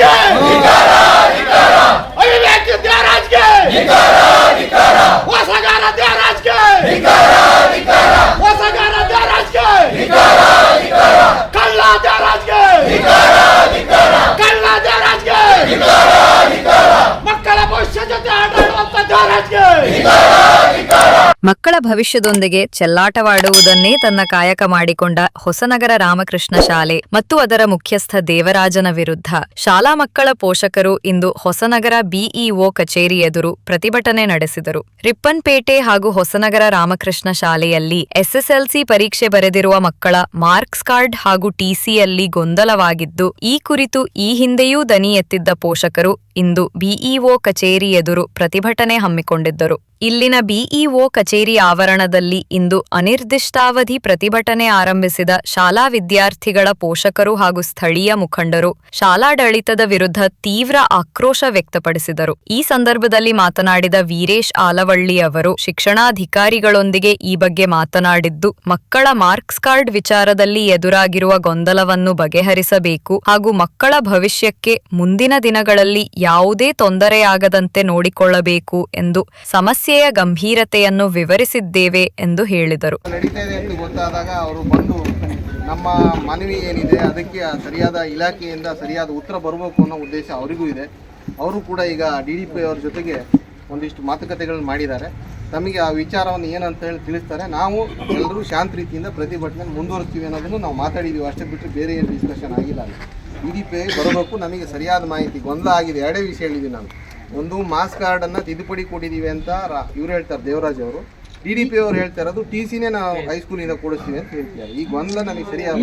के निकारा निकारा अभिव्यक्त द्या राज के निकारा निकारा वसगारा द्या राज के निकारा निकारा वसगारा द्या राज के निकारा निकारा कल्ला द्या राज के निकारा निकारा कल्ला द्या राज के निकारा निकारा मक्कला भविष्याच्या त्या आढळवंत द्या राज के निकारा ಮಕ್ಕಳ ಭವಿಷ್ಯದೊಂದಿಗೆ ಚೆಲ್ಲಾಟವಾಡುವುದನ್ನೇ ತನ್ನ ಕಾಯಕ ಮಾಡಿಕೊಂಡ ಹೊಸನಗರ ರಾಮಕೃಷ್ಣ ಶಾಲೆ ಮತ್ತು ಅದರ ಮುಖ್ಯಸ್ಥ ದೇವರಾಜನ ವಿರುದ್ಧ. ಶಾಲಾ ಮಕ್ಕಳ ಪೋಷಕರು ಇಂದು ಹೊಸನಗರ ಬಿಇಒ ಕಚೇರಿ ಎದುರು ಪ್ರತಿಭಟನೆ ನಡೆಸಿದರು. ರಿಪ್ಪನ್ಪೇಟೆ ಹಾಗೂ ಹೊಸನಗರ ರಾಮಕೃಷ್ಣ ಶಾಲೆಯಲ್ಲಿ ಎಸ್ಎಸ್ಎಲ್ಸಿ ಪರೀಕ್ಷೆ ಬರೆದಿರುವ ಮಕ್ಕಳ ಮಾರ್ಕ್ಸ್ ಕಾರ್ಡ್ ಹಾಗೂ ಟಿಸಿಯಲ್ಲಿ ಗೊಂದಲವಾಗಿದ್ದು, ಈ ಕುರಿತು ಈ ಹಿಂದೆಯೂ ದನಿ ಎತ್ತಿದ್ದ ಪೋಷಕರು ಇಂದು ಬಿಇಒ ಕಚೇರಿ ಎದುರು ಪ್ರತಿಭಟನೆ ಹಮ್ಮಿಕೊಂಡಿದ್ದರು. ಇಲ್ಲಿನ ಬಿಇಒ ಆವರಣದಲ್ಲಿ ಇಂದು ಅನಿರ್ದಿಷ್ಟಾವಧಿ ಪ್ರತಿಭಟನೆ ಆರಂಭಿಸಿದ ಶಾಲಾ ವಿದ್ಯಾರ್ಥಿಗಳ ಪೋಷಕರು ಹಾಗೂ ಸ್ಥಳೀಯ ಮುಖಂಡರು ಶಾಲಾಡಳಿತದ ವಿರುದ್ಧ ತೀವ್ರ ಆಕ್ರೋಶ ವ್ಯಕ್ತಪಡಿಸಿದರು. ಈ ಸಂದರ್ಭದಲ್ಲಿ ಮಾತನಾಡಿದ ವೀರೇಶ್ ಆಲವಳ್ಳಿ ಅವರು, ಶಿಕ್ಷಣಾಧಿಕಾರಿಗಳೊಂದಿಗೆ ಈ ಬಗ್ಗೆ ಮಾತನಾಡಿದ್ದು, ಮಕ್ಕಳ ಮಾರ್ಕ್ಸ್ ಕಾರ್ಡ್ ವಿಚಾರದಲ್ಲಿ ಎದುರಾಗಿರುವ ಗೊಂದಲವನ್ನು ಬಗೆಹರಿಸಬೇಕು ಹಾಗೂ ಮಕ್ಕಳ ಭವಿಷ್ಯಕ್ಕೆ ಮುಂದಿನ ದಿನಗಳಲ್ಲಿ ಯಾವುದೇ ತೊಂದರೆಯಾಗದಂತೆ ನೋಡಿಕೊಳ್ಳಬೇಕು ಎಂದು ಸಮಸ್ಯೆಯ ಗಂಭೀರತೆಯನ್ನು ವಿವರಿಸಿದ್ದೇವೆ ಎಂದು ಹೇಳಿದರು. ನಡೀತಾ ಇದೆ ಅಂತ ಗೊತ್ತಾದಾಗ ಅವರು ಬಂದು, ನಮ್ಮ ಮನವಿ ಏನಿದೆ, ಅದಕ್ಕೆ ಸರಿಯಾದ ಇಲಾಖೆಯಿಂದ ಸರಿಯಾದ ಉತ್ತರ ಬರಬೇಕು ಅನ್ನೋ ಉದ್ದೇಶ ಅವರಿಗೂ ಇದೆ. ಅವರು ಕೂಡ ಈಗ ಡಿ ಡಿ ಪಿ ಅವ್ರ ಜೊತೆಗೆ ಒಂದಿಷ್ಟು ಮಾತುಕತೆಗಳನ್ನು ಮಾಡಿದ್ದಾರೆ. ತಮಗೆ ಆ ವಿಚಾರವನ್ನು ಏನಂತ ಹೇಳಿ ತಿಳಿಸ್ತಾರೆ. ನಾವು ಎಲ್ಲರೂ ಶಾಂತ ರೀತಿಯಿಂದ ಪ್ರತಿಭಟನೆ ಮುಂದುವರಿಸ್ತೀವಿ ಅನ್ನೋದನ್ನು ನಾವು ಮಾತಾಡಿದ್ದೀವಿ. ಅಷ್ಟೇ ಬಿಟ್ಟರೆ ಬೇರೆ ಏನು ಡಿಸ್ಕಷನ್ ಆಗಿಲ್ಲ. ಡಿ ಡಿ ಪಿ ಬರಬೇಕು, ನಮಗೆ ಸರಿಯಾದ ಮಾಹಿತಿ ಗೊಂದಲ ಆಗಿದೆ. ಎರಡೇ ವಿಷಯ ಹೇಳಿದ್ದೀನಿ ನಾನು. ಒಂದು ಮಾಸ್ ಅನ್ನ ತಿದ್ದುಪಡಿ ಕೊಟ್ಟಿದ್ದೀವಿ ಅಂತ ರಾ- ಇವ್ರು ಹೇಳ್ತಾರೆ ದೇವರಾಜ್ ಅವರು. ಡಿ ಡಿ ಪಿ ಅವ್ರು ಹೇಳ್ತಾ ಇರೋದು ಟಿ ಸಿನೇ ನಾವು ಹೈಸ್ಕೂಲಿಂದ ಕೊಡಿಸ್ತೀವಿ ಅಂತ ಹೇಳ್ತಿದ್ದಾರೆ. ಈ ಒಂದ್ಲ ನಮಗೆ ಸರಿಯಾಗಿ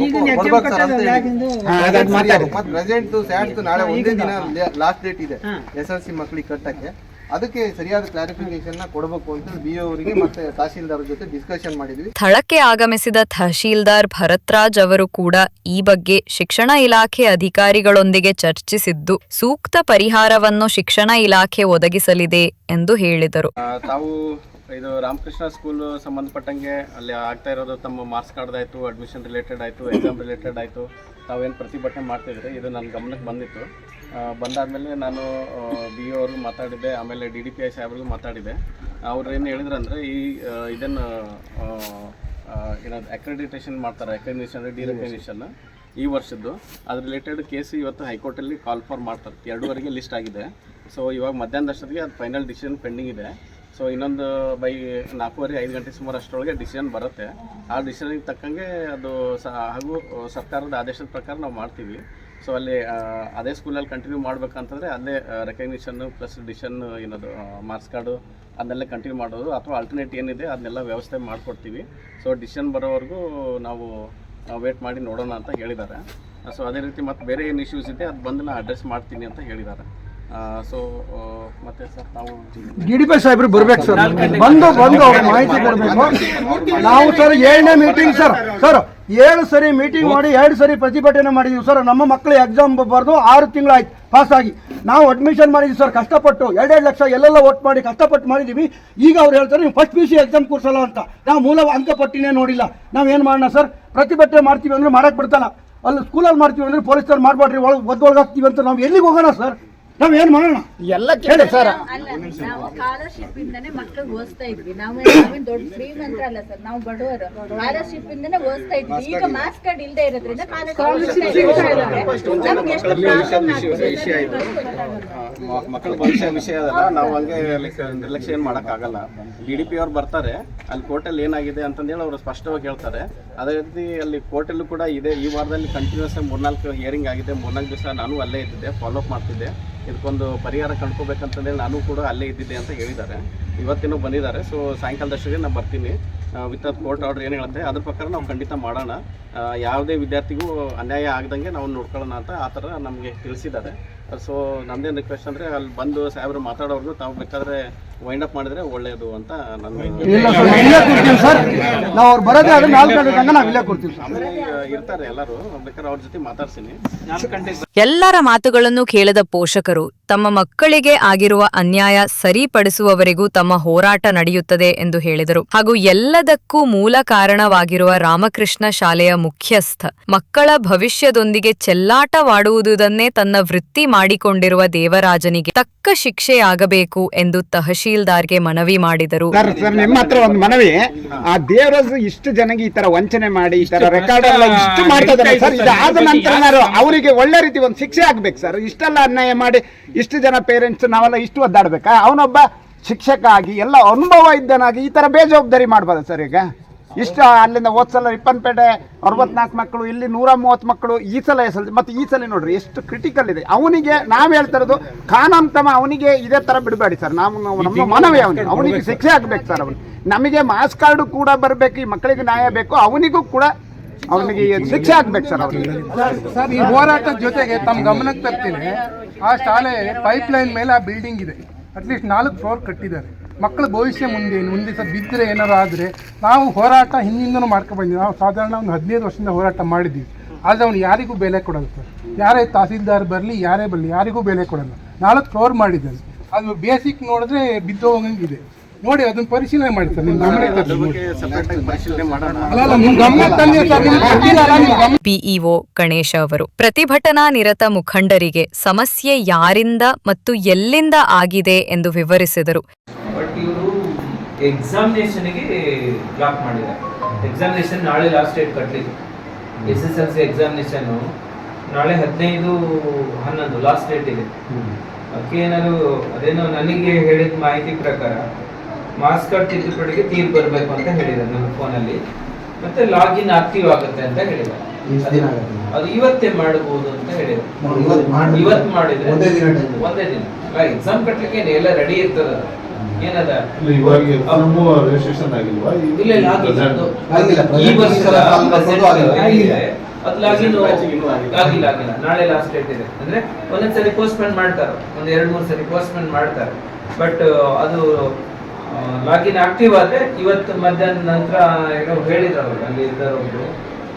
ಪ್ರೆಸೆಂಟ್ ಸ್ಯಾಟ್ಸ್ ನಾಳೆ ಒಂದೇ ದಿನ ಲಾಸ್ಟ್ ಡೇಟ್ ಇದೆ. ಎಸ್ ಎಲ್ ಸಿ ಮಕ್ಕಳಿಗೆ ಕಟ್ಟಕ್ಕೆ. ಅದಕ್ಕೆ ಸರಿಯಾದ ಕ್ಲಾರಿಫಿಕೇಶನ್ ಕೊಡಬೇಕು ಅಂತ ಬಿ ಅವರಿಗೆ ಮತ್ತೆ ತಹಶೀಲ್ದಾರ್ ಜೊತೆ ಡಿಸ್ಕಷನ್ ಮಾಡಿದ್ವಿ. ಸ್ಥಳಕ್ಕೆ ಆಗಮಿಸಿದ ತಹಶೀಲ್ದಾರ್ ಭರತ್ರಾಜ್ ಅವರು ಕೂಡ ಈ ಬಗ್ಗೆ ಶಿಕ್ಷಣ ಇಲಾಖೆ ಅಧಿಕಾರಿಗಳೊಂದಿಗೆ ಚರ್ಚಿಸಿದ್ದು ಸೂಕ್ತ ಪರಿಹಾರವನ್ನು ಶಿಕ್ಷಣ ಇಲಾಖೆ ಒದಗಿಸಲಿದೆ ಎಂದು ಹೇಳಿದರು. ತಾವು ಇದು ರಾಮಕೃಷ್ಣ ಸ್ಕೂಲ್ ಸಂಬಂಧಪಟ್ಟಂಗೆ ಅಲ್ಲಿ ಆಗ್ತಾ ಇರೋದು ತಮ್ಮ ಮಾರ್ಕ್ಸ್ ಕಾರ್ಡ್ ಆಯಿತು ಅಡ್ಮಿಷನ್ ರಿಲೇಟೆಡ್ ಆಯಿತು ಎಕ್ಸಾಮ್ ರಿಲೇಟೆಡ್ ಆಯಿತು ತಾವೇನು ಪ್ರತಿಭಟನೆ ಮಾಡ್ತಿದ್ರಿ ಇದು ನನ್ನ ಗಮನಕ್ಕೆ ಬಂದಿತ್ತು. ಬಂದಾದ್ಮೇಲೆ ನಾನು ಬಿ ಒ ಅವ್ರಿಗೂ ಮಾತಾಡಿದ್ದೆ ಆಮೇಲೆ ಡಿ ಡಿ ಪಿ ಐ ಸಾಹೇಬ್ರಿಗೂ ಮಾತಾಡಿದೆ ಅವ್ರು ಏನು ಹೇಳಿದ್ರಂದ್ರೆ ಈ ಆ, ಇದನ್ನು ಏನದು ಅಕ್ರೆಡಿಟೇಷನ್ ಮಾಡ್ತಾರೆ ರೆಕಗ್ನಿಷನ್ ಈ ವರ್ಷದ್ದು. ಅದ್ರ ರಿಲೇಟೆಡ್ ಕೇಸ್ ಇವತ್ತು ಹೈಕೋರ್ಟಲ್ಲಿ ಕಾಲ್ ಫಾರ್ ಮಾಡ್ತಾರೆ. ಎರಡೂವರೆಗೆ ಲಿಸ್ಟ್ ಆಗಿದೆ. ಸೊ ಇವಾಗ ಮಧ್ಯಾಹ್ನದಷ್ಟೊತ್ತಿಗೆ ಅದು ಫೈನಲ್ ಡಿಸಿಷನ್ ಪೆಂಡಿಂಗ್ ಇದೆ. ಸೊ ಇನ್ನೊಂದು ಬೈ ನಾಲ್ಕೂವರೆ ಐದು ಗಂಟೆ ಸುಮಾರು ಅಷ್ಟರೊಳಗೆ ಡಿಸಿಷನ್ ಬರುತ್ತೆ. ಆ ಡಿಸಿಷನಿಗೆ ತಕ್ಕಂಗೆ ಅದು ಸ ಹಾಗೂ ಸರ್ಕಾರದ ಆದೇಶದ ಪ್ರಕಾರ ನಾವು ಮಾಡ್ತೀವಿ. ಸೊ ಅಲ್ಲಿ ಅದೇ ಸ್ಕೂಲಲ್ಲಿ ಕಂಟಿನ್ಯೂ ಮಾಡ್ಬೇಕಂತಂದರೆ ಅಲ್ಲೇ ರೆಕಗ್ನಿಷನ್ನು ಪ್ಲಸ್ ಡಿಷನ್ ಏನದು ಮಾರ್ಕ್ಸ್ ಕಾರ್ಡು ಅದನ್ನೆಲ್ಲ ಕಂಟಿನ್ಯೂ ಮಾಡೋದು. ಅಥವಾ ಆಲ್ಟರ್ನೇಟ್ ಏನಿದೆ ಅದನ್ನೆಲ್ಲ ವ್ಯವಸ್ಥೆ ಮಾಡಿಕೊಡ್ತೀವಿ. ಸೊ ಡಿಸಿಷನ್ ಬರೋವರೆಗೂ ನಾವು ವೇಟ್ ಮಾಡಿ ನೋಡೋಣ ಅಂತ ಹೇಳಿದ್ದಾರೆ. ಸೊ ಅದೇ ರೀತಿ ಮತ್ತೆ ಬೇರೆ ಏನು ಇಶ್ಯೂಸ್ ಇದೆ, ಅದು ಬಂದು ನಾನು ಅಡ್ರೆಸ್ ಮಾಡ್ತೀನಿ ಅಂತ ಹೇಳಿದ್ದಾರೆ. ಸೊ ಮತ್ತೆ ಸರ್ ನಾವು ಡಿ ಡಿ ಪಿ ಸಾಹೇಬ್ರು ಬರ್ಬೇಕು ಸರ್ ಬಂದು ಬಂದು ಅವ್ರ ಮಾಹಿತಿ ಕೊಡಬೇಕು. ನಾವು ಸರ್ ಏಳನೇ ಮೀಟಿಂಗ್ ಸರ್. ಸರ್ ಏಳು ಸರಿ ಮೀಟಿಂಗ್ ಮಾಡಿ ಎರಡು ಸರಿ ಪ್ರತಿಭಟನೆ ಮಾಡಿದ್ವಿ ಸರ್. ನಮ್ಮ ಮಕ್ಕಳು ಎಕ್ಸಾಮ್ ಬರೆದು ಆರು ತಿಂಗಳಾಯ್ತು ಪಾಸ್ ಆಗಿ. ನಾವು ಅಡ್ಮಿಷನ್ ಮಾಡಿದ್ವಿ ಸರ್ ಕಷ್ಟಪಟ್ಟು. ಎರಡೆರಡು ಲಕ್ಷ ಎಲ್ಲೆಲ್ಲ ಓಟ್ ಮಾಡಿ ಕಷ್ಟಪಟ್ಟು ಮಾಡಿದ್ದೀವಿ ಈಗ ಅವ್ರು ಹೇಳ್ತಾರೆ ನೀವು ಫಸ್ಟ್ ಪಿ ಸಿ ಎಕ್ಸಾಮ್ ಕೂರ್ಸಲ್ಲ ಅಂತ. ನಾವು ಮೂಲ ಅಂಕಪಟ್ಟಿನೇ ನೋಡಿಲ್ಲ. ನಾವೇನು ಮಾಡೋಣ ಸರ್? ಪ್ರತಿಭಟನೆ ಮಾಡ್ತೀವಿ ಅಂದ್ರೆ ಮಾಡಕ್ಕೆ ಬಿಡ್ತಲ್ಲ. ಅಲ್ಲಿ ಸ್ಕೂಲಲ್ಲಿ ಮಾಡ್ತೀವಿ ಅಂದ್ರೆ ಪೊಲೀಸರು ಮಾಡಬೇಡ್ರಿ ಒಳಗೆ ಒದ್ದೊಳಗಾಗ್ತೀವಿ ಅಂತ ನಾವು ಎಲ್ಲಿಗೆ ಹೋಗೋಣ ಸರ್? ನಾವೇನು ಮಾಡೋಣ? ಎಲ್ಲ ಕೇಳಿ ಸರ್. ನಾವು ಸ್ಕಾಲರ್ಶಿಪ್ ಇಂದಾನೆ ಮಕ್ಕಳಿಗೆ ಓದಿಸ್ತಾ ಇದ್ವಿ. ನಾವು ನಾವೇನ್ ದೊಡ್ಡ ಶ್ರೀಮಂತ ಅಲ್ಲ ಸರ್ ನಾವು ಬಡವರು. ಸ್ಕಾಲರ್ಶಿಪ್ ಇಂದಾನೆ ಓದಿಸ್ತಾ ಇದ್ವಿ. ಈಗ ಮಾಸ್ ಕಾರ್ಡ್ ಇಲ್ಲದೆ ಇರೋದ್ರಿಂದ ನಮ್ಗೆ ಎಷ್ಟು ಪ್ರಾಬ್ಲಮ್ ವಿಷಯ ಇದು. ಮ- ಮಕ್ಕಳ ಭವಿಷ್ಯ ವಿಷಯ ಅದಲ್ಲ ನಾವು ಹಂಗೆ ನಿರ್ಲಕ್ಷ್ಯ ನಿರ್ಲಕ್ಷ್ಯ ಮಾಡಕ್ ಆಗಲ್ಲ ಡಿ ಡಿ ಪಿ ಅವ್ರು ಬರ್ತಾರೆ. ಅಲ್ಲಿ ಕೋರ್ಟಲ್ಲಿ ಏನಾಗಿದೆ ಅಂತಂದೇಳಿ ಅವರು ಸ್ಪಷ್ಟವಾಗಿ ಹೇಳ್ತಾರೆ. ಅದೇ ರೀತಿ ಅಲ್ಲಿ ಕೋರ್ಟಲ್ಲೂ ಕೂಡ ಇದೆ. ಈ ವಾರದಲ್ಲಿ ಕಂಟಿನ್ಯೂಸ್ ಆಗಿ ಮೂರ್ನಾಲ್ಕು ಹಿಯರಿಂಗ್ ಆಗಿದೆ. ಮೂರ್ನಾಲ್ಕು ದಿವಸ ನಾನು ಅಲ್ಲೇ ಇದ್ದಿದ್ದೆ. ಫಾಲೋ ಅಪ್ ಮಾಡ್ತಿದ್ದೆ. ಇದಕ್ಕೊಂದು ಪರಿಹಾರ ಕಂಡ್ಕೋಬೇಕಂತಂದೇಳಿ ನಾನು ಕೂಡ ಅಲ್ಲೇ ಇದ್ದಿದ್ದೆ ಅಂತ ಹೇಳಿದ್ದಾರೆ. ಇವತ್ತಿನೂ ಬಂದಿದ್ದಾರೆ. ಸೊ ಸಾಯಂಕಾಲದಷ್ಟೊತ್ತಿಗೆ ನಾನು ಬರ್ತೀನಿ. ವಿತ್ ಕೋರ್ಟ್ ಆರ್ಡರ್ ಏನು ಹೇಳುತ್ತೆ, ಅದ್ರ ಪ್ರಕಾರ ನಾವು ಖಂಡಿತ ಮಾಡೋಣ. ಯಾವುದೇ ವಿದ್ಯಾರ್ಥಿಗೂ ಅನ್ಯಾಯ ಆಗದಂಗೆ ನಾವು ನೋಡ್ಕೊಳ್ಳೋಣ ಅಂತ ಆ ಥರ ನಮಗೆ ತಿಳಿಸಿದ್ದಾರೆ. ಸೊ ನಮ್ಮದೇನು ರಿಕ್ವೆಸ್ಟ್ ಅಂದರೆ ಅಲ್ಲಿ ಬಂದು ಸಾಹೇಬರು ಮಾತಾಡೋರ್ಗು ತಾವು ಬೇಕಾದರೆ ವೈಂಡ್ ಅಪ್ ಮಾಡಿದ್ರೆ ಒಳ್ಳೆಯದು ಅಂತ ನನ್ನ ಇಲ್ಲ ಸರ್ ನಾವು ಇಲ್ಲೇ ಕೊಡ್ತೀವಿ ಸರ್. ನಾವು ಅವ್ರು ಬರೋದೇ ಆದ್ರೆ ನಾಲ್ಕು ಗಂಟೆ ತನಕ ನಾವು ಇಲ್ಲೇ ಕೊಡ್ತೀವಿ ಸರ್. ಆಮೇಲೆ ಇರ್ತಾರೆ ಎಲ್ಲರೂ. ಬೇಕಾದ್ರೆ ಅವ್ರ ಜೊತೆ ಮಾತಾಡ್ತೀನಿ. ನಾಲ್ಕು ಗಂಟೆಗೆ ಎಲ್ಲರ ಮಾತುಗಳನ್ನು ಕೇಳದ ಪೋಷಕರು ತಮ್ಮ ಮಕ್ಕಳಿಗೆ ಆಗಿರುವ ಅನ್ಯಾಯ ಸರಿಪಡಿಸುವವರೆಗೂ ತಮ್ಮ ಹೋರಾಟ ನಡೆಯುತ್ತದೆ ಎಂದು ಹೇಳಿದರು. ಹಾಗೂ ಎಲ್ಲದಕ್ಕೂ ಮೂಲ ಕಾರಣವಾಗಿರುವ ರಾಮಕೃಷ್ಣ ಶಾಲೆಯ ಮುಖ್ಯಸ್ಥ ಮಕ್ಕಳ ಭವಿಷ್ಯದೊಂದಿಗೆ ಚೆಲ್ಲಾಟವಾಡುವುದನ್ನೇ ತನ್ನ ವೃತ್ತಿ ಮಾಡಿಕೊಂಡಿರುವ ದೇವರಾಜನಿಗೆ ತಕ್ಕ ಶಿಕ್ಷೆಯಾಗಬೇಕು ಎಂದು ತಹಶೀಲ್ದಾರ್ಗೆ ಮನವಿ ಮಾಡಿದರು. ಸರ್ ಸರ್ ನಿಮ್ಮ ಹತ್ರ ಒಂದು ಮನವಿ. ಆ ದೇವರ ಇಷ್ಟು ಜನಗೆ ಈ ತರ ವಂಚನೆ ಮಾಡಿ ಈ ತರ ರೆಕಾರ್ಡ್ ಎಲ್ಲ ಇಷ್ಟು ಮಾಡ್ತಾ ಇದ್ದಾರೆ ಸರ್ ಇದಾದ ನಂತರ ಅವರಿಗೆ ಒಳ್ಳೆ ರೀತಿ ಒಂದು ಶಿಕ್ಷೆ ಆಗ್ಬೇಕು ಸರ್. ಇಷ್ಟೆಲ್ಲ ಅನ್ಯಾಯ ಮಾಡಿ ಇಷ್ಟು ಜನ ಪೇರೆಂಟ್ಸ್ ನಾವೆಲ್ಲ ಇಷ್ಟು ಒದ್ದಾಡ್ಬೇಕಾ? ಅವನೊಬ್ಬ ಶಿಕ್ಷಕ ಆಗಿ ಎಲ್ಲ ಅನುಭವ ಇದ್ದನಾಗಿ ಈ ತರ ಬೇಜವಾಬ್ದಾರಿ ಮಾಡ್ಬೋದ ಸರ್ ಈಗ? ಇಷ್ಟ ಅಲ್ಲಿಂದ ಹೋದ ಸಲ ರಿಪ್ಪನ್ಪೇಟೆ ಅರವತ್ನಾಲ್ಕು ಮಕ್ಕಳು ಇಲ್ಲಿ ನೂರ ಮೂವತ್ತು ಮಕ್ಕಳು ಈ ಸಲ ಎಸ್ ಎಲ್ ಮತ್ತು ಈ ಸಲ ನೋಡ್ರಿ ಎಷ್ಟು ಕ್ರಿಟಿಕಲ್ ಇದೆ. ಅವನಿಗೆ ನಾವು ಹೇಳ್ತಾ ಇರೋದು ಕಾನಂತಮ ಅವನಿಗೆ ಇದೇ ತರ ಬಿಡಬೇಡಿ ಸರ್. ನಾವು ನಾವು- ನಮ್ಮ ಮನವಿ ಅವನಿಗೆ. ಅವನಿಗೆ ಶಿಕ್ಷೆ ಆಗ್ಬೇಕು ಸರ್ ಅವನು. ನಮಗೆ ಮಾಸ್ ಕಾರ್ಡು ಕೂಡ ಬರಬೇಕು ಈ ಮಕ್ಕಳಿಗೆ ನ್ಯಾಯ ಬೇಕು ಅವನಿಗೂ ಕೂಡ ಅವನಿಗೆ ಶಿಕ್ಷೆ ಆಗ್ಬೇಕು ಸರ್ ಅವನಿಗೆ. ಸರ್ ಈ ಹೋರಾಟದ ಜೊತೆಗೆ ತಮ್ಮ ಗಮನಕ್ಕೆ ತರ್ತೀನಿ ಆ ಶಾಲೆ ಪೈಪ್ ಲೈನ್ ಮೇಲೆ ಆ ಬಿಲ್ಡಿಂಗ್ ಇದೆ. ಅಟ್ಲೀಸ್ಟ್ ನಾಲ್ಕು ಫ್ಲೋರ್ ಕಟ್ಟಿದ್ದಾರೆ. ಮಕ್ಕಳ ಭವಿಷ್ಯ ಮುಂದೆ ಏನು ಮುಂದೆ ಸಹ ಬಿದ್ದರೆ ಏನಾರು ಆದರೆ ನಾವು ಹೋರಾಟ ಹಿಂದಿಂದನೂ ಮಾಡ್ಕೊಂಡು ಬಂದಿದ್ದೀವಿ ನಾವು ಸಾಧಾರಣ ಒಂದು ಹದಿನೈದು ವರ್ಷದಿಂದ ಹೋರಾಟ ಮಾಡಿದ್ದೀವಿ ಆದರೆ ಅವನು ಯಾರಿಗೂ ಬೆಲೆ ಕೊಡಲ್ಲ ಸರ್. ಯಾರೇ ತಹಸೀಲ್ದಾರ್ ಬರಲಿ ಯಾರೇ ಬರಲಿ ಯಾರಿಗೂ ಬೆಲೆ ಕೊಡಲ್ಲ. ನಾಲ್ಕು ಫ್ಲೋರ್ ಮಾಡಿದ್ದಾನೆ. ಅದು ಬೇಸಿಕ್ ನೋಡಿದ್ರೆ ಬಿದ್ದು ಹೋಗಂಗಿದೆ. ನೋಡಿ ಅದನ್ನ ಪರಿಶೀಲನೆ ಮಾಡಿ ಸರ್ ನಿಮ್ಮ ಗಮನ ಬಿಇಒ ಗಣೇಶ ಅವರು ಪ್ರತಿಭಟನಾ ನಿರತ ಮುಖಂಡರಿಗೆ ಸಮಸ್ಯೆ ಯಾರಿಂದ ಮತ್ತು ಎಲ್ಲಿಂದ ಆಗಿದೆ ಎಂದು ವಿವರಿಸಿದರು. ಎಕ್ಸಾಮಿನೇಷನ್ಗೆ ಬ್ಲಾಕ್ ಮಾಡಿದ್ದಾರೆ. ಎಕ್ಸಾಮಿನೇಷನ್ ನಾಳೆ ಲಾಸ್ಟ್ ಡೇಟ್ ಕಟ್ಟಲಿಕ್ಕೆ S S L C examination ನಾಳೆ ಹದಿನೈದು ಹನ್ನೊಂದು ಲಾಸ್ಟ್ ಡೇಟ್ ಇದೆ. ಅದಕ್ಕೆ ಏನಾದ್ರು ಅದೇನೋ ನನಗೆ ಹೇಳಿದ ಮಾಹಿತಿ ಪ್ರಕಾರ ಮಾಸ್ಕ್ ಕಾರ್ಡ್ ತಿದ್ದುಪಡಿಗೆ ತೀರ್ ಬರಬೇಕು ಅಂತ ಹೇಳಿದ್ದಾರೆ ನನ್ನ ಫೋನಲ್ಲಿ ಮತ್ತೆ ಲಾಗಿನ್ ಆಕ್ಟಿವ್ ಆಗುತ್ತೆ ಅಂತ ಹೇಳಿದ್ದಾರೆ. ಅದು ಇವತ್ತೇ ಮಾಡಬಹುದು ಅಂತ ಹೇಳಿದ್ರು ಇವತ್ತು ಮಾಡಿದ್ರೆ ಒಂದೇ ದಿನ ಎಕ್ಸಾಮ್ ಕಟ್ಲಿಕ್ಕೆ ಏನು ಎಲ್ಲ ರೆಡಿ ಇರ್ತದ ಏನದ? ಇವಾಗ ರಿಜಿಸ್ಟ್ರೇಷನ್ ಆಗಿಲ್ವಾ? ಇಲ್ಲ ಇಲ್ಲ ಆಗಿಲ್ಲ. ಅದು. ಆಗಿಲ್ಲ. ನಾಳೆ ಲಾಸ್ಟ್ ಡೇಟ್ ಇದೆ. ಅಂದ್ರೆ ಒಂದೊಂದ್ ಸರಿ ಪೋಸ್ಟ್ಪೋನ್ ಮಾಡ್ತಾರೆ. ಒಂದ್ ಎರಡ್ ಮೂರ್ ಸರಿ ಪೋಸ್ಟ್ಪೋನ್ ಮಾಡ್ತಾರೆ. ಬಟ್ ಅದು ಲಾಗಿನ್ ಆಕ್ಟಿವ್ ಆದ್ರೆ ಇವತ್ತು ಮಧ್ಯಾಹ್ನ ನಂತರ ಏನೋ ಹೇಳಿದ್ರು ಅವರು ಅಲ್ಲಿ ಇದ್ದವರು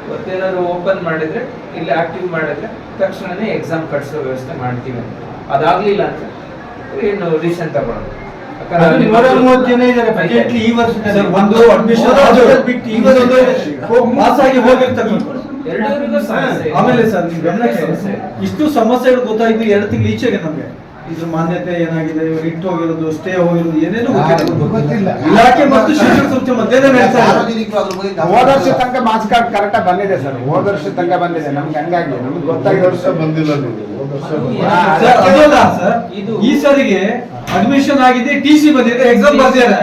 ಇವತ್ತೇನಾದ್ರು ಓಪನ್ ಮಾಡಿದ್ರೆ ಇಲ್ಲಿ ಆಕ್ಟಿವ್ ಮಾಡಿದ್ರೆ ತಕ್ಷಣನೇ ಎಕ್ಸಾಮ್ ಕಟ್ಸೋ ವ್ಯವಸ್ಥೆ ಮಾಡ್ತೀವಿ ಅಂತ. ಅದಾಗ್ಲಿಲ್ಲ ಅಂತ ಏನು ಡಿಸಿಷನ್ ತಗೊಳ್ಳೋದು. ಯಾಕಂದ್ರೆ ಅಲ್ಲಿ ಮಕ್ಕಳು- ಈ ವರ್ಷ ಒಂದು admission ಬಿಟ್ಟು ಈ ವರ್ಷ ಪಾಸ್ ಆಗಿ ಹೋಗಿರ್ತಕ್ಕಂಥ ಎರಡೂವರೆಗೂ ಸಮಸ್ಯೆ ಆಮೇಲೆ ಸರ್ ನೀವು ಗಮನಕ್ಕೆ ಇಷ್ಟು ಸಮಸ್ಯೆಗಳು ಗೊತ್ತಾಯ್ತು ಎರಡು ತಿಂಗಳು ಈಚೆಗೆ ನಮಗೆ. ಇದ್ರ ಮಾನ್ಯತೆ ಏನಾಗಿದೆ ಇವ್ರು ಇಟ್ಟು ಹೋಗಿರೋದು ಸ್ಟೇ ಹೋಗಿರೋದು ಏನೇನು ಗೊತ್ತಿಲ್ಲ. ಇಲಾಖೆ ಮತ್ತು ಶಿಕ್ಷಣ ಸಂಸ್ಥೆ ಮಧ್ಯೆ ನಡೆಸ್ತಾ ಇದ್ದಾರೆ. ಸಾರ್ವಜನಿಕರು ಅದ್ರ ಬಗ್ಗೆ ಗಮನ ಹೋದ ವರ್ಷ ತನಕ ಮಾರ್ಕ್ಸ್ ಕಾರ್ಡ್ ಕರೆಕ್ಟ್ ಬಂದಿದೆ ಸರ್. ಹೋದ ವರ್ಷ ತನಕ ಬಂದಿದೆ. ನಮ್ಗೆ ಹಂಗಾಗಿ ನಮ್ಗೆ ಗೊತ್ತಾಗಿ ವರ್ಷ ಬಂದಿಲ್ಲ ನೀವು. ಸರ್, ಇದು- ಈ ಸರಿಗೆ ಅಡ್ಮಿಷನ್ ಆಗಿದೆ ಟಿ ಸಿ ಬಂದಿದೆ ಎಕ್ಸಾಮ್ ಬರ್ದಿದ್ದಾರೆ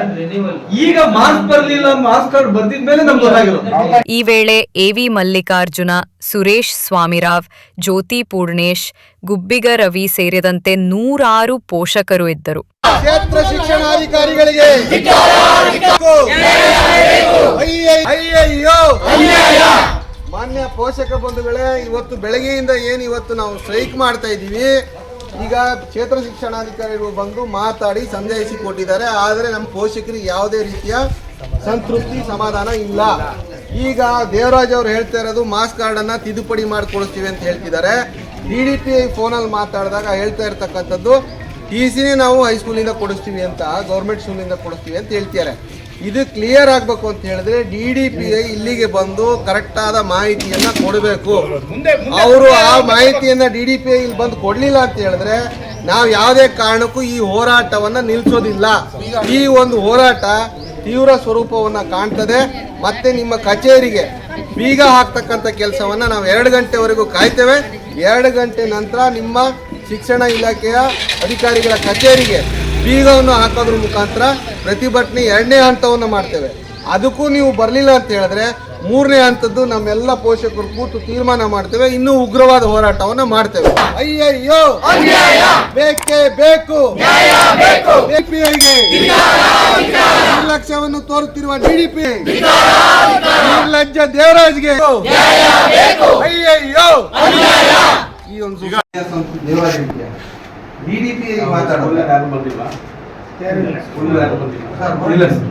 ಈಗ ಮಾರ್ಕ್ಸ್ ಬರ್ಲಿಲ್ಲ ಮಾರ್ಕ್ಸ್ ಕಾರ್ಡ್ ಬರ್ದಿದ ಮೇಲೆ ನಮ್ಗೆ ಗೊತ್ತಾಗಿರೋದು ಈ ವೇಳೆ ಎವಿ ಮಲ್ಲಿಕಾರ್ಜುನ ಸುರೇಶ್ ಸ್ವಾಮಿರಾವ್ ಜ್ಯೋತಿ ಪೂರ್ಣೇಶ್ ಗುಬ್ಬಿಗ ರವಿ ಸೇರಿದಂತೆ ನೂರಾರು ಪೋಷಕರು ಇದ್ದರು ಕ್ಷೇತ್ರ ಶಿಕ್ಷಣಾಧಿಕಾರಿಗಳಿಗೆ ಅಯ್ಯಯ್ಯೋ ಮಾನ್ಯ ಪೋಷಕ ಬಂಧುಗಳೇ ಇವತ್ತು ಬೆಳಗ್ಗೆಯಿಂದ ಏನು ಇವತ್ತು ನಾವು ಸ್ಟ್ರೈಕ್ ಮಾಡ್ತಾ ಇದ್ದೀವಿ ಈಗ ಕ್ಷೇತ್ರ ಶಿಕ್ಷಣಾಧಿಕಾರಿಗಳು ಬಂದು ಮಾತಾಡಿ ಸಂದೇಶಿ ಕೊಟ್ಟಿದ್ದಾರೆ. ಆದರೆ ನಮ್ಮ ಪೋಷಕರಿಗೆ ಯಾವುದೇ ರೀತಿಯ ಸಂತೃಪ್ತಿ, ಸಮಾಧಾನ ಇಲ್ಲ. ಈಗ ದೇವರಾಜ್ ಅವರು ಹೇಳ್ತಾ ಇರೋದು ಮಾಸ್ ಕಾರ್ಡನ್ನು ತಿದ್ದುಪಡಿ ಮಾಡಿಕೊಡಿಸ್ತೀವಿ ಅಂತ ಹೇಳ್ತಿದ್ದಾರೆ. ಡಿ ಡಿ ಪಿ ಫೋನಲ್ಲಿ ಮಾತಾಡಿದಾಗ ಹೇಳ್ತಾ ಇರ್ತಕ್ಕಂಥದ್ದು, ಟಿ ಸಿನೇ ನಾವು ಹೈಸ್ಕೂಲಿಂದ ಕೊಡಿಸ್ತೀವಿ ಅಂತ, ಗೌರ್ಮೆಂಟ್ ಸ್ಕೂಲಿಂದ ಕೊಡಿಸ್ತೀವಿ ಅಂತ ಹೇಳ್ತಿದ್ದಾರೆ. ಇದು ಕ್ಲಿಯರ್ ಆಗಬೇಕು ಅಂತ ಹೇಳಿದ್ರೆ ಡಿ ಡಿ ಪಿ ಐ ಇಲ್ಲಿಗೆ ಬಂದು ಕರೆಕ್ಟಾದ ಮಾಹಿತಿಯನ್ನ ಕೊಡಬೇಕು. ಅವರು ಆ ಮಾಹಿತಿಯನ್ನ ಡಿ ಡಿ ಪಿ ಐ ಇಲ್ಲಿ ಬಂದು ಕೊಡಲಿಲ್ಲ ಅಂತ ಹೇಳಿದ್ರೆ ನಾವು ಯಾವುದೇ ಕಾರಣಕ್ಕೂ ಈ ಹೋರಾಟವನ್ನ ನಿಲ್ಲಿಸೋದಿಲ್ಲ ಈ ಒಂದು ಹೋರಾಟ ತೀವ್ರ ಸ್ವರೂಪವನ್ನ ಕಾಣ್ತದೆ. ಮತ್ತೆ ನಿಮ್ಮ ಕಚೇರಿಗೆ ಬೀಗ ಹಾಕ್ತಕ್ಕಂಥ ಕೆಲಸವನ್ನ ನಾವು ಎರಡು ಗಂಟೆವರೆಗೂ ಕಾಯ್ತೇವೆ. ಎರಡು ಗಂಟೆ ನಂತರ ನಿಮ್ಮ ಶಿಕ್ಷಣ ಇಲಾಖೆಯ ಅಧಿಕಾರಿಗಳ ಕಚೇರಿಗೆ ಬೀಗವನ್ನು ಹಾಕೋದ್ರ ಮುಖಾಂತರ ಪ್ರತಿಭಟನೆ ಎರಡನೇ ಹಂತವನ್ನು ಮಾಡ್ತೇವೆ. ಅದಕ್ಕೂ ನೀವು ಬರಲಿಲ್ಲ ಅಂತ ಹೇಳಿದ್ರೆ ಮೂರನೇ ಹಂತದ್ದು ನಮ್ಮೆಲ್ಲ ಪೋಷಕರು ಕೂತು ತೀರ್ಮಾನ ಮಾಡ್ತೇವೆ. ಇನ್ನೂ ಉಗ್ರವಾದ ಹೋರಾಟವನ್ನು ಮಾಡ್ತೇವೆ. ಅಯ್ಯಯ್ಯೋ! ಬೇಕೇ ಬೇಕು! ನಿರ್ಲಕ್ಷ್ಯವನ್ನು ತೋರುತ್ತಿರುವ ಡಿಡಿಪಿ ನಿರ್ಲಜ್ಜ ದೇವರಾಜ್ಗೆ! ಅಯ್ಯಯ್ಯೋ! ಈ ಒಂದು ಡಿಡಿಪಿ ಯಾರು ಬಂದಿಲ್ಲ ಸ್ಕೂಲ್ ಯಾರು ಬಂದಿಲ್ಲ ಇಲ್ಲ ಸರ್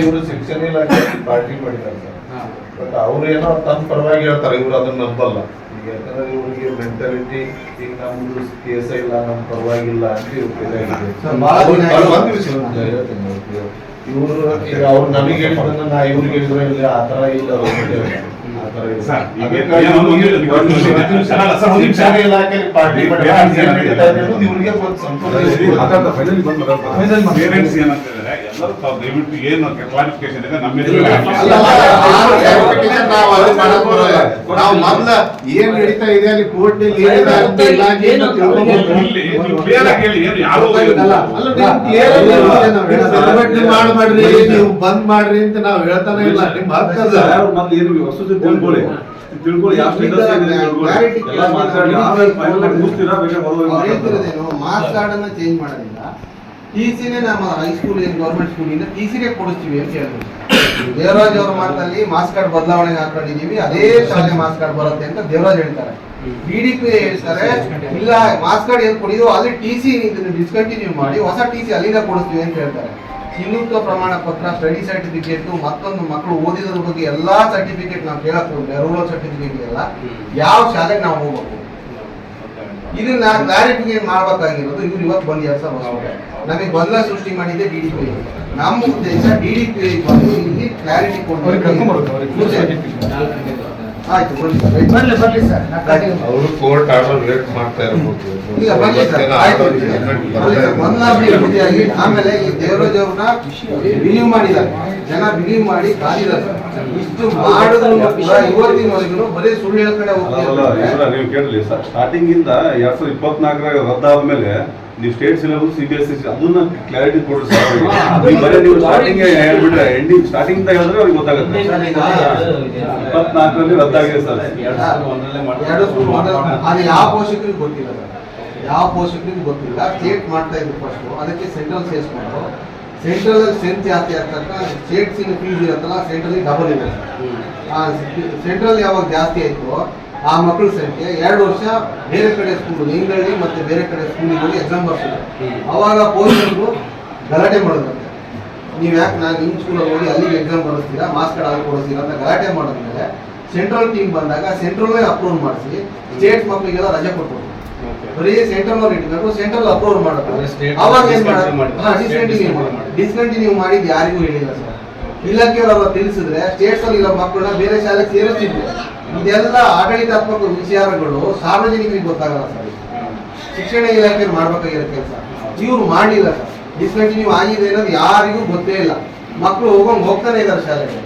ಇವರು ಶಿಕ್ಷಣ ಇಲಾಖೆ ಪಾರ್ಟಿ ಮಾಡಿದ್ದಾರೆ ಸರ್ ಬಟ್ ಅವ್ರು ಏನೋ ತಮ್ಮ ಪರವಾಗಿ ಹೇಳ್ತಾರೆ ಇವ್ರು ಅದನ್ನ ನಂಬಲ್ಲ ಈಗ ಯಾಕಂದ್ರೆ ಇವ್ರಿಗೆ ಮೆಂಟಾಲಿಟಿ ಈಗ ನಮ್ದು ಕೇಸ ಇಲ್ಲ ನಮ್ ಪರವಾಗಿಲ್ಲ ಅಂತ. ಇವ್ರು ಈಗ ಅವ್ರು ನಮಗೆ ನಾ ಇವ್ರಿಗೆ ಹೇಳಿದ್ರೆ ಇಲ್ಲ ಆ ತರ ಇಲ್ಲ ಅವ್ರ ಮಧ್ಯೆ. ಆ ತರ ಇಲ್ಲ. ಸರ್, ಈಗ ಅದಕ್ಕಾಗಿ ಏನೋ ಒಂದು ಇವ್ರಿಗೆ ನಿಮಿಷ, ಒಂದು ನಿಮಿಷ. ಒಂದು ನಿಮಿಷ. ಅಲ್ಲ, ಸರ್, ಒಂದು ನಿಮಿಷ. ಶಿಕ್ಷಣ ಇಲಾಖೆಯಲ್ಲಿ ಪಾರ್ಟಿ ಬೇರೆ ಮಾಡಿದ್ದಾರೆ. ಬೇರೆ ಏನ್ ಬೇರೆ ನಡೀತಾ ಇದೆ ಅನ್ನೋದು ಇವ್ರಿಗೆ ಒಂದು ಸಂಪೂರ್ಣ ಗೊತ್ತಿಲ್ಲ. ಪೇರೆಂಟ್ಸ್ ಏನಂತಿದ್ದಾರೆ ಎಲ್ಲರೂ ದಯವಿಟ್ಟು ಏನು ಕ್ಲಾರಿಫಿಕೇಶನ್ ಇದೆ ನಮ್ಮ ನಾವು ಮೊದ್ಲ ಏನ್ ನಡೀತಾ ಇದೆ ಅಲ್ಲಿ ಕೋರ್ಟ್ ಏನಿದೆ ಅಂತ ಇಲಾಖೆಯಿಂದ ತಿಳ್ಕೊಬೇಕು. ಇಲ್ಲಿ ಏನು ನೀವು ಮಾಡ್ಬೇಡ್ರಿ ಬಂದ್ ಮಾಡ್ರಿ ಅಂತ ನಾವು ಹೇಳ್ತಾನೆ ಇಲ್ಲ ನಿಮ್ ಹಕ್ಕು ಅದು. ತಿಳ್ಕೊಳ್ಳಿ ತಿಳ್ಕೊಳ್ಳಿ ಯಾವ ಸ್ಟೇಟಸ್ ಇದೆ ತಿಳ್ಕೊಳ್ಳಿ. Clarity ಎಲ್ಲ ಮಾತಾಡಿ ಆಮೇಲೆ ಫೈನಲ್ ಮುಗಿಸ್ತೀರಾ ಬೇಕಾದ್ರೆ ಅನ್ನ ಚೇಂಜ್ ಮಾಡೋದಿಲ್ಲ ಟಿ ಸಿನೇ ನಮ್ಮ ಹೈಸ್ಕೂಲ್ ಏನು ಗೌರ್ಮೆಂಟ್ ಸ್ಕೂಲಿಂದ ಟಿ ಸಿನೇ ಕೊಡಿಸ್ತೀವಿ ಅಂತ ಹೇಳಿದ್ರು ದೇವರಾಜ್ ಅವ್ರ ಮಾತಲ್ಲಿ ಮಾಸ್ಕ್ ಕಾರ್ಡ್ ಬದಲಾವಣೆ ಹಾಕೊಂಡಿದೀವಿ ಅದೇ ಶಾಲೆ ಮಾಸ್ಕ್ ಕಾರ್ಡ್ ಬರುತ್ತೆ ಅಂತ ದೇವರಾಜ್ ಹೇಳ್ತಾರೆ. ಡಿ ಡಿ ಪಿ ಹೇಳ್ತಾರೆ ಇಲ್ಲ ಮಾಸ್ಕ್ ಕಾರ್ಡ್ ಏನು ಕೊಡಿದೋ ಅಲ್ಲಿ ಟಿ ಸಿ ಡಿಸ್ಕಂಟಿನ್ಯೂ ಮಾಡಿ ಹೊಸ ಟಿ ಸಿ ಅಲ್ಲಿಂದ ಕೊಡಿಸ್ತೀವಿ ಅಂತ ಹೇಳ್ತಾರೆ. ಹಿಂದುತ್ವ ಪ್ರಮಾಣ ಪತ್ರ ಸ್ಟಡಿ ಸರ್ಟಿಫಿಕೇಟ್ ಮತ್ತೊಂದು ಮಕ್ಕಳು ಓದಿದ್ರ ಬಗ್ಗೆ ಎಲ್ಲಾ ಸರ್ಟಿಫಿಕೇಟ್ ನಾವು ಕೇಳಕ್ ಹೋದ್ರೆ ರೂರಲ್ ಸರ್ಟಿಫಿಕೇಟ್ ಎಲ್ಲ ಯಾವ ಶಾಲೆಗೆ ನಾವು ಹೋಗ್ಬೇಕು? ಇದನ್ನ ಕ್ಲಾರಿಫಿಕೇಟ್ ಮಾಡ್ಬೇಕಾಗಿರೋದು ಇವ್ರು ಇವತ್ತು ಬಂದು ಎರಡು ಸಾವಿರ ವರ್ಷ ನಮಗೆ ಗೊಂದಲ ಸೃಷ್ಟಿ ಮಾಡಿದ್ದೆ ಡಿ ಡಿ ಪಿ ನಮ್ಮ ಉದ್ದೇಶ ಡಿ ಡಿ ಪಿ ಬಂದು ಇಲ್ಲಿ ಕ್ಲಾರಿಟಿ ಕೊಟ್ಟು ಆಯ್ತು ಸರ್ ಬರ್ಲಿ ಸರ್ ಅವರು ಕೋರ್ಟ್ ಆರ್ಡರ್ ರೇಟ್ ಮಾಡ್ತಾ ಇರಬಹುದು ಸರ್ ಆಯ್ತು. ಸರ್ ಆಮೇಲೆ ಈ ದೇವರಾಜ್ ಅವ್ರನ್ನ ಬಿಲೀವ್ ಮಾಡಿದ್ದಾರೆ. ಜನ ಬಿಲೀವ್ ಮಾಡಿ ಕಾದಿದ್ದಾರೆ ಇಷ್ಟು ಮಾಡಿದ್ರು ಕೂಡ ಇವತ್ತಿನವರೆಗೂ ಬರೀ ಸುಳ್ಳು ಹೇಳ್ಕಡೆ ಹೋಗ್ತಾರೆ ನೀವು ಕೇಳಲಿ ಸ್ಟಾರ್ಟಿಂಗ್ ಇಂದ ಎರಡ್ ಸಾವಿರದ ಇಪ್ಪತ್ನಾಲ್ಕರಾಗ ರದ್ದಾದ ಮೇಲೆ ನೀವು state syllabus C B S C ಅದನ್ನ ಕ್ಲಾರಿಟಿ ಕೊಡ್ರಿ ಸರ್ ಬರೀ ನೀವು ಸ್ಟಾರ್ಟಿಂಗ್ ಹೇಳ್ಬಿಟ್ರೆ ಎಂಡಿಂಗ್ ಸ್ಟಾರ್ಟಿಂಗ್ ಅಂತ ಹೇಳಿದ್ರೆ ಅವ್ರಿಗೆ ಗೊತ್ತಾಗುತ್ತೆ. ಇಪ್ಪತ್ನಾಲ್ಕರಲ್ಲಿ ರದ್ದಾಗಿದೆ ಸರ್ ಅದು ಯಾವ ಪೋಷಕರಿಗೆ ಗೊತ್ತಿಲ್ಲ ಸರ್ ಯಾವ ಪೋಷಕರಿಗೆ ಗೊತ್ತಿಲ್ಲ. ಸ್ಟೇಟ್ ಮಾಡ್ತಾ ಇದ್ರು ಫಸ್ಟ್ ಅದಕ್ಕೆ ಸೆಂಟ್ರಲ್ ಸೇರಿಸ್ಕೊಂಡು ಸೆಂಟ್ರಲ್ ಅಲ್ಲಿ ಸ್ಟ್ರೆಂತ್ ಜಾಸ್ತಿ ಆಗ್ತಕ್ಕ ಸ್ಟೇಟ್ಸ್ ಇನ್ ಫೀಸ್ ಇರುತ್ತಲ್ಲ ಸೆಂಟ್ರಲ್ ಡಬಲ್ ಇದೆ ಆ ಸೆಂಟ್ರಲ್ ಯಾವಾಗ ಜಾಸ್ತಿ ಆಯ್ತು ಆ ಮಕ್ಕಳ ಸಂಖ್ಯೆ ಎರಡು ವರ್ಷ ಬೇರೆ ಕಡೆ ಸ್ಕೂಲ್ ಇಂಗಳ್ಳಿ ಮತ್ತೆ ಬೇರೆ ಕಡೆ ಸ್ಕೂಲಿಗೆ ಹೋಗಿ ಎಕ್ಸಾಮ್ ಬರ್ತಿದ್ರು ಅವಾಗ ಪೋಷಕರು ಗಲಾಟೆ ಮಾಡೋದಂತೆ ನೀವು ಯಾಕೆ ನಾನು ನಿಮ್ಮ ಸ್ಕೂಲಲ್ಲಿ ಹೋಗಿ ಅಲ್ಲಿಗೆ ಎಕ್ಸಾಮ್ ಬರೆಸ್ತೀರಾ ಮಾರ್ಕ್ಸ್ ಕಾರ್ಡ್ ಅಲ್ಲಿ ಕೊಡಿಸ್ತೀರಾ ಅಂತ ಗಲಾಟೆ ಮಾಡಿದ್ಮೇಲೆ ಸೆಂಟ್ರಲ್ ಟೀಮ್ ಬಂದಾಗ ಸೆಂಟ್ರಲ್ ಅಪ್ರೂವ್ ಮಾಡಿಸಿ ಸ್ಟೇಟ್ ಮಕ್ಕಳಿಗೆಲ್ಲ ರಜೆ ಕೊಟ್ಬಿಟ್ಟು ಬರೀ ಸೆಂಟ್ರಲ್ ಅವ್ರು ಇಟ್ಕೊಂಡು ಸೆಂಟ್ರಲ್ ಅಪ್ರೂವ್ ಮಾಡೋದು ಅವಾಗ ಏನ್ ಡಿಸ್ಕಂಟಿನ್ಯೂ ಡಿಸ್ಕಂಟಿನ್ಯೂ ಮಾಡಿದ್ದು ಯಾರಿಗೂ ಹೇಳಿಲ್ಲ ಸರ್. ಇಲಾಖೆಯವರು ತಿಳಿಸಿದ್ರೆ ಸ್ಟೇಟ್ಸ್ ಅಲ್ಲಿ ಇರೋ ಮಕ್ಕಳನ್ನ ಬೇರೆ ಶಾಲೆಗೆ ಸೇರಿಸ್ತಿದ್ರು. ಇದೆಲ್ಲ ಆಡಳಿತಾತ್ಮಕ ವಿಚಾರಗಳು ಸಾರ್ವಜನಿಕರಿಗೆ ಗೊತ್ತಾಗಲ್ಲ ಸರ್. ಶಿಕ್ಷಣ ಇಲಾಖೆ ಮಾಡ್ಬೇಕಾಗಿರೋ ಕೆಲಸ ಇವ್ರು ಮಾಡಲಿಲ್ಲ ಸರ್. ಡಿಸ್ಕಂಟಿನ್ಯೂ ಆಗಿದೆ ಅನ್ನೋದು ಯಾರಿಗೂ ಗೊತ್ತೇ ಇಲ್ಲ. ಮಕ್ಕಳು ಹೋಗೋಂಗ್ ಹೋಗ್ತಾನೆ ಇದ್ದಾರೆ ಶಾಲೆಗೆ.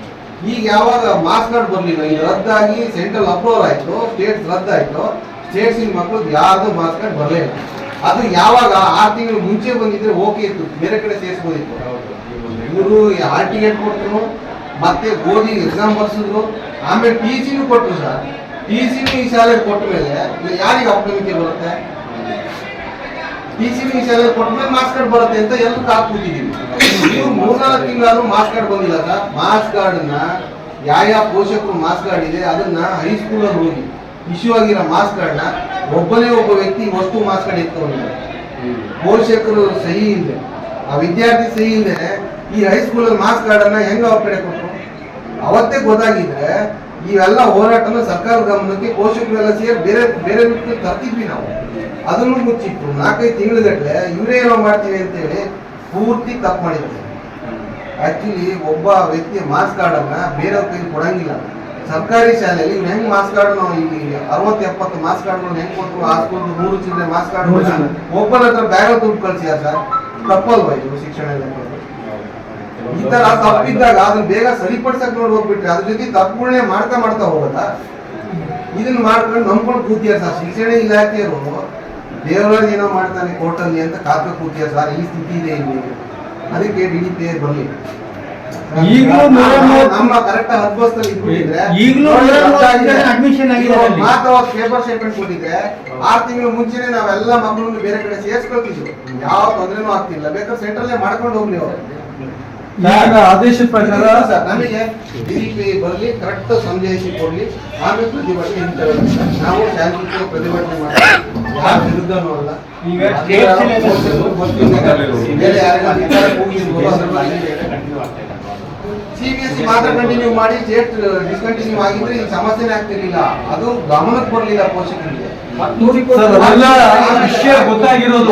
ಈಗ ಯಾವಾಗ ಮಾಸ್ಕ್ ಕಾರ್ಡ್ ಬರಲಿಲ್ಲ, ಈಗ ರದ್ದಾಗಿ ಸೆಂಟ್ರಲ್ ಅಪ್ರೂವಲ್ ಆಯ್ತು ಸ್ಟೇಟ್ಸ್ ರದ್ದಾಯ್ತು ಸ್ಟೇಟ್ಸ್ ಇನ್ ಮಕ್ಕಳು ಯಾರ್ದು ಮಾಸ್ಕ್ ಕಾರ್ಡ್ ಬರಲೇ ಇಲ್ಲ. ಅದು ಯಾವಾಗ ಆರು ತಿಂಗಳು ಮುಂಚೆ ಬಂದಿದ್ರೆ ಓಕೆ ಇತ್ತು. ಬೇರೆ ಕಡೆ ಸೇರಿಸ್ಬೋದಿತ್ತು. ಇವರು ಆರ್ ಟಿಕೆಟ್ ಕೊಟ್ಟರು ಮತ್ತೆ ಓದಿ ಎಕ್ಸಾಮ್ ಬರ್ಸಿದ್ರು. ಆಮೇಲೆ ಟಿ ಸಿನೂ ಕೊಟ್ಟರು ಸರ್. ಟಿ ಸಿನೂ ಈ ಶಾಲೆಗೆ ಕೊಟ್ಟ ಮೇಲೆ ಯಾರಿಗೆ ಅಪ್ಲಿಕೆ ಬರುತ್ತೆ? ಟಿ ಸಿನೂ ಈ ಶಾಲೆಗೆ ಕೊಟ್ಟ ಮೇಲೆ ಮಾರ್ಕ್ಸ್ ಕಾರ್ಡ್ ಬರುತ್ತೆ ಅಂತ ಎಲ್ಲರೂ ಕಾಕ್ ಕೂತಿದ್ದೀವಿ. ನೀವು ಮೂರ್ನಾಲ್ಕು ತಿಂಗಳಾದ್ರೂ ಮಾರ್ಕ್ಸ್ ಕಾರ್ಡ್ ಬಂದಿಲ್ಲ ಸರ್. ಮಾರ್ಕ್ಸ್ ಕಾರ್ಡ್ನ ಯಾವ ಯಾವ ಪೋಷಕರು ಮಾರ್ಕ್ಸ್ ಕಾರ್ಡ್ ಇದೆ, ಅದನ್ನ ಹೈಸ್ಕೂಲಲ್ಲಿ ಹೋಗಿ ಇಶ್ಯೂ ಆಗಿರೋ ಮಾರ್ಕ್ಸ್ ಕಾರ್ಡ್ನ ಒಬ್ಬನೇ ಒಬ್ಬ ವ್ಯಕ್ತಿ ವಸ್ತು ಮಾರ್ಕ್ಸ್ ಕಾರ್ಡ್ ಎತ್ಕೊಂಡಿದ್ದಾರೆ ಪೋಷಕರು ಸಹಿ ಇಲ್ಲದೆ ಆ ವಿದ್ಯಾರ್ಥಿ ಸಹಿ ಇಲ್ಲದೆ ಈ ಹೈಸ್ಕೂಲಲ್ಲಿ ಮಾರ್ಕ್ಸ್ ಕಾರ್ಡನ್ನ ಹೆಂಗೆ ಅವ್ರ ಕಡೆ ಕೊಟ್ಟರು ಅವತ್ತೇ ಗೊತ್ತಾಗಿದ್ರೆ ಇವೆಲ್ಲ ಹೋರಾಟನ ಸರ್ಕಾರ ಗಮನಕ್ಕೆ ಪೋಷಕರೆಲ್ಲ ಸೇರಿ ಬೇರೆ ಬೇರೆ ರೀತಿ ತರ್ತಿದ್ವಿ ನಾವು. ಅದನ್ನು ಮುಚ್ಚಿಟ್ಟು ನಾಲ್ಕೈದು ತಿಂಗಳಗಟ್ಟಲೆ ಇವರೇ ಏನೋ ಮಾಡ್ತೀವಿ ಅಂತೇಳಿ ಪೂರ್ತಿ ತಪ್ಪು ಮಾಡಿದ್ವಿ ಆಕ್ಚುಲಿ ಒಬ್ಬ ವ್ಯಕ್ತಿಯ ಮಾಸ್ಕ್ ಕಾರ್ಡನ್ನ ಬೇರೆಯವ್ರ ಕೈ ಕೊಡಂಗಿಲ್ಲ. ಸರ್ಕಾರಿ ಶಾಲೆಯಲ್ಲಿ ಇವ್ರು ಹೆಂಗ್ ಮಾಸ್ಕ್ ಕಾರ್ಡ್ ನಾವು ಈಗ ಅರವತ್ತು ಎಪ್ಪತ್ತು ಮಾಸ್ಕ್ ಕಾರ್ಡ್ಗಳನ್ನ ಹೆಂಗ್ ಕೊಟ್ಟರು ಹಾಸ್ಕೊಂಡು ಮೂರು ನೂರು ಚಿಲ್ಲರೆ ಮಾಸ್ಕ್ ಕಾರ್ಡ್ ಒಬ್ಬನ ಹತ್ರ ಬೇರೆ ದುಡ್ಡು ಕಳ್ಸಿಯಾರ ಸರ್? ತಪ್ಪಲ್ವಾ ಇದು ಶಿಕ್ಷಣ ಇಲಾಖೆ ಈ ತರ ತಪ್ಪಿದ್ದಾಗ ಅದನ್ನ ಬೇಗ ಸರಿಪಡಿಸಕ್ ನೋಡಿ ಹೋಗ್ಬಿಟ್ರೆ ಅದ್ರ ಜೊತೆ ತಪ್ಪುಗಳನ್ನೇ ಮಾಡ್ತಾ ಮಾಡ್ತಾ ಹೋಗಲ್ಲ. ಇದನ್ನ ಮಾಡ್ಕೊಂಡು ನಂಬ್ಕೊಂಡು ಕೂತಿಯ ಸರ್. ಶಿಕ್ಷಣ ಇಲಾಖೆಯವರು ದೇವರಾಜ್ ಏನೋ ಮಾಡ್ತಾನೆ ಕೋರ್ಟಲ್ಲಿ ಅಂತ ಕಾಕ ಕೂತಿಯ ಸರ್. ಈ ಸ್ಥಿತಿ ಇದೆ ಇಲ್ಲಿ. ಅದಕ್ಕೆ ಡಿ ಡಿ ಪಿ ಬರಲಿ. ಈಗ್ಲೂ ನಮ್ಮ ಕರೆಕ್ಟ್ ಈಗ್ಲೂ ಮೂವತ್ತು ಜನ admission ಅಲ್ಲಿ. ಮಾತು ಪೇಪರ್ ಸ್ಟೇಟ್ಮೆಂಟ್ ಕೊಟ್ಟಿದ್ರೆ ಆರು ತಿಂಗಳು ಮುಂಚೆನೆ ನಾವೆಲ್ಲ ಮಕ್ಕಳನ್ನು ಬೇರೆ ಕಡೆ ಸೇರ್ಸ್ಕೊಳ್ತಿದ್ವಿ. ಯಾವ ತೊಂದರೆನೂ ಆಗ್ತಿಲ್ಲ. ಬೇಕಾದ್ರೆ ಸೆಂಟ್ರಲ್ಲೇ ಮಾಡ್ಕೊಂಡು ಹೋಗ್ಲಿ ಅವ್ರು. ಈಗ ಆದೇಶದ ಪ್ರಕಾರ ನನಗೆ ನಮಗೆ ಡಿಜಿಪಿ ಬರಲಿ ಕರೆಕ್ಟ್ ಸಂದೇಶ ಕೊಡ್ಲಿ ಆಮೇಲೆ ಪ್ರತಿಭಟನೆ. ನಾವು ಶಾಂತಿಯುತ ಪ್ರತಿಭಟನೆ ಮಾಡ್ತೀವಿ. ಯಾರ ವಿರುದ್ಧನೂ ಅಲ್ಲ ಈಗ. ಬೇರೆ ಯಾರಿಗಾದ್ರು ಅಧಿಕಾರ ಸಿಬಿಎಸ್ಸಿ ಮಾತ್ರ ಕಂಟಿನ್ಯೂ ಮಾಡಿ ಸ್ಟೇಟ್ ಡಿಸ್ಕಂಟಿನ್ಯೂ ಆಗಿದ್ರೆ ಈ ಸಮಸ್ಯೆನೇ ಆಗ್ತಿರ್ಲಿಲ್ಲ. ಅದು ಗಮನಕ್ಕೆ ಬರಲಿಲ್ಲ ಪೋಷಕರಿಗೆ. ಸರ್ ಅವೆಲ್ಲ ವಿಷಯ ಗೊತ್ತಾಗಿರೋದು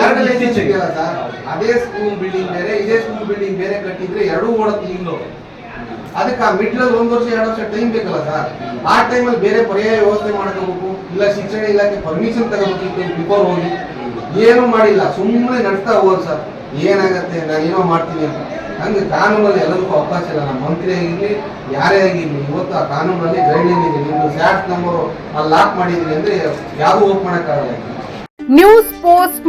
ಅದೇ ಸ್ಕೂಲ್ ಬಿಲ್ಡಿಂಗ್ ಬೇರೆ, ಇದೇ ಸ್ಕೂಲ್ ಬಿಲ್ಡಿಂಗ್ ಬೇರೆ ಕಟ್ಟಿದ್ರೆ ಎರಡೂ ಓಡತ್ತೆ ಇಲ್ಲೋ ಅದಕ್ಕೆ ಆ ಮಿಡ್ಲಲ್ಲಿ ಒಂದು ವರ್ಷ, ಎರಡು ವರ್ಷ ಟೈಮ್ ಬೇಕಲ್ಲ ಸರ್ ಆ ಟೈಮಲ್ಲಿ ಬೇರೆ ಪರ್ಯಾಯ ವ್ಯವಸ್ಥೆ ಮಾಡ್ಕೋಬೇಕು, ಇಲ್ಲ ಶಿಕ್ಷಣ ಇಲಾಖೆ ಪರ್ಮಿಷನ್ ತಗೋಬೇಕಿತ್ತು ಬಿಫೋರ್ ಹೋಗಿ. ಏನು ಮಾಡಿಲ್ಲ ಸುಮ್ಮನೆ ನಡೆಸ್ತಾ ಹೋಗೋದು ಸರ್ ಏನಾಗತ್ತೆ ನಾನು ಏನೋ ಮಾಡ್ತೀನಿ ಅಂತ. ಹಂಗೆ ಕಾನೂನಲ್ಲಿ ಎಲ್ಲದಕ್ಕೂ ಅವಕಾಶ ಇಲ್ಲ. ನಮ್ಮ ಮಂತ್ರಿ ಆಗಿರ್ಲಿ, ಯಾರೇ ಆಗಿರ್ಲಿ, ಇವತ್ತು ಆ ಕಾನೂನಲ್ಲಿ ಗೈಡ್ಲೈನ್ ಇದೆ. ನಿಮ್ದು ಸ್ಯಾಟ್ ನಂಬರು ಅಲ್ಲಿ ಲಾಕ್ ಮಾಡಿದ್ರಿ ಅಂದ್ರೆ ಯಾರೂ ಓಪ್ ಮಾಡೋಕ್ಕಾಗಲ್ಲ. News post